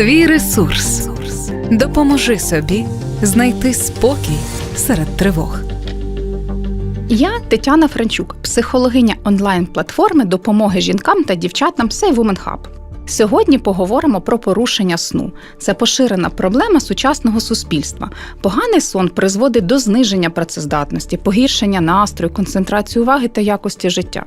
Твій ресурс. Допоможи собі знайти спокій серед тривог. Я Тетяна Франчук, психологиня онлайн-платформи допомоги жінкам та дівчатам Woman Hub. Сьогодні поговоримо про порушення сну. Це поширена проблема сучасного суспільства. Поганий сон призводить до зниження працездатності, погіршення настрою, концентрації уваги та якості життя.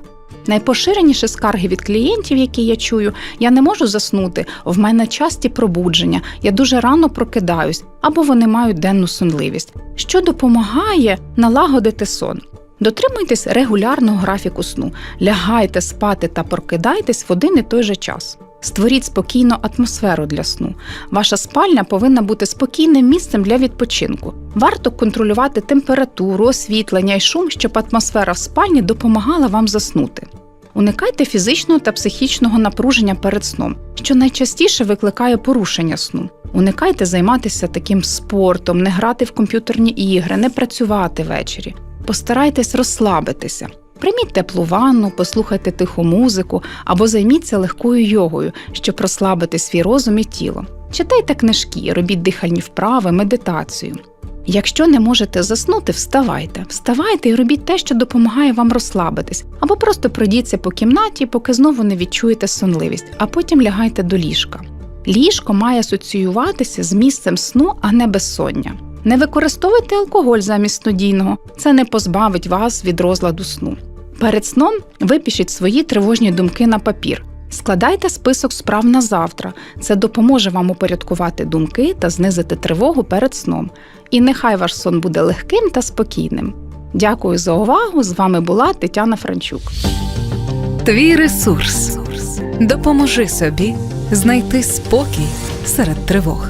Найпоширеніші скарги від клієнтів, які я чую, я не можу заснути, в мене часті пробудження, я дуже рано прокидаюсь, або вони мають денну сонливість, що допомагає налагодити сон. Дотримуйтесь регулярного графіку сну, лягайте спати та прокидайтесь в один і той же час. Створіть спокійну атмосферу для сну. Ваша спальня повинна бути спокійним місцем для відпочинку. Варто контролювати температуру, освітлення і шум, щоб атмосфера в спальні допомагала вам заснути. Уникайте фізичного та психічного напруження перед сном, що найчастіше викликає порушення сну. Уникайте займатися таким спортом, не грати в комп'ютерні ігри, не працювати ввечері. Постарайтесь розслабитися. Прийміть теплу ванну, послухайте тиху музику або займіться легкою йогою, щоб розслабити свій розум і тіло. Читайте книжки, робіть дихальні вправи, медитацію. Якщо не можете заснути, вставайте. Вставайте і робіть те, що допомагає вам розслабитись, або просто пройдіться по кімнаті, поки знову не відчуєте сонливість, а потім лягайте до ліжка. Ліжко має асоціюватися з місцем сну, а не безсоння. Не використовуйте алкоголь замість студійного, це не позбавить вас від розладу сну. Перед сном випишіть свої тривожні думки на папір. Складайте список справ на завтра. Це допоможе вам упорядкувати думки та знизити тривогу перед сном. І нехай ваш сон буде легким та спокійним. Дякую за увагу! З вами була Тетяна Франчук. Твій ресурс. Допоможи собі знайти спокій серед тривог.